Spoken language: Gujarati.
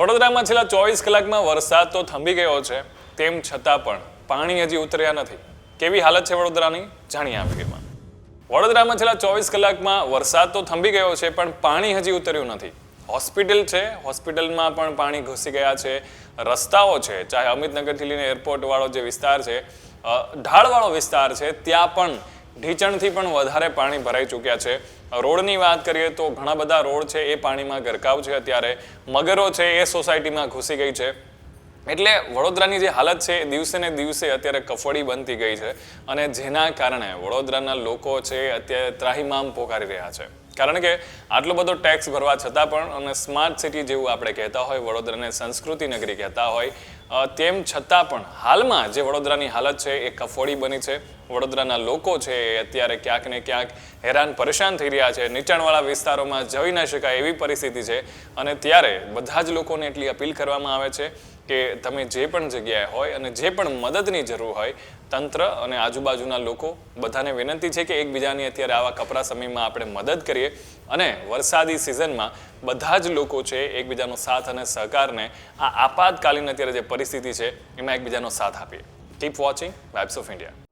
વડોદરામાં છેલ્લા ચોવીસ કલાકમાં વરસાદ તો થંભી ગયો છે. તેમ છતાં પણ પાણી હજી ઉતર્યા નથી. કેવી હાલત છે વડોદરાની? જાણીએ આ વિડીયોમાં. વડોદરામાં છેલ્લા ચોવીસ કલાકમાં વરસાદ તો થંભી ગયો છે, પણ પાણી હજી ઉતર્યું નથી. હોસ્પિટલ છે, હોસ્પિટલમાં પણ પાણી ઘૂસી ગયા છે. રસ્તાઓ છે, ચાહે અમિતનગરથી લઈને એરપોર્ટવાળો જે વિસ્તાર છે ઢાળવાળો વિસ્તાર છે, ત્યાં પણ ઢીચણથી પણ વધારે પાણી ભરાઈ ચૂક્યા છે. રોડની વાત કરીએ તો ઘણા બધા રોડ છે એ પાણીમાં ગરકાવ છે અત્યારે. મગરો છે એ સોસાયટીમાં ઘૂસી ગઈ છે. એટલે વડોદરાની જે હાલત છે એ દિવસે ને દિવસે અત્યારે કફોડી બનતી ગઈ છે અને જેના કારણે વડોદરાના લોકો છે અત્યારે ત્રાહીમામ પોકારી રહ્યા છે. કારણ કે આટલો બધો ટેક્સ ભરવા છતાં પણ અને સ્માર્ટ સિટી જેવું આપણે કહેતા હોય, વડોદરાને સંસ્કૃતિ નગરી કહેતા હોય તેમ છતાં પણ હાલમાં જે વડોદરાની હાલત છે, એ કફોડી બની છે. વડોદરાના લોકો છે, એ અત્યારે ક્યાંક ને ક્યાંક હેરાન પરેશાન થઈ રહ્યા છે. નીચાણવાળા વિસ્તારોમાં જઈ ન શકાય એવી પરિસ્થિતિ છે. અને ત્યારે બધા જ લોકોને એટલી અપીલ કરવામાં આવે છે કે તમે જે પણ જગ્યાએ હોય અને જે પણ મદદની જરૂર હોય, તંત્ર અને આજુબાજુના લોકો બધાને વિનંતી છે કે એકબીજાની અત્યારે આવા કપરા સમયમાં આપણે મદદ કરીએ. અને વરસાદી સિઝનમાં બધા જ લોકો છે એકબીજાનો સાથ અને સહકારને આ આપાતકાલીન અત્યારે જે પરિસ્થિતિ છે, એમાં એકબીજાનો સાથ આપીએ. Keep watching vibes of India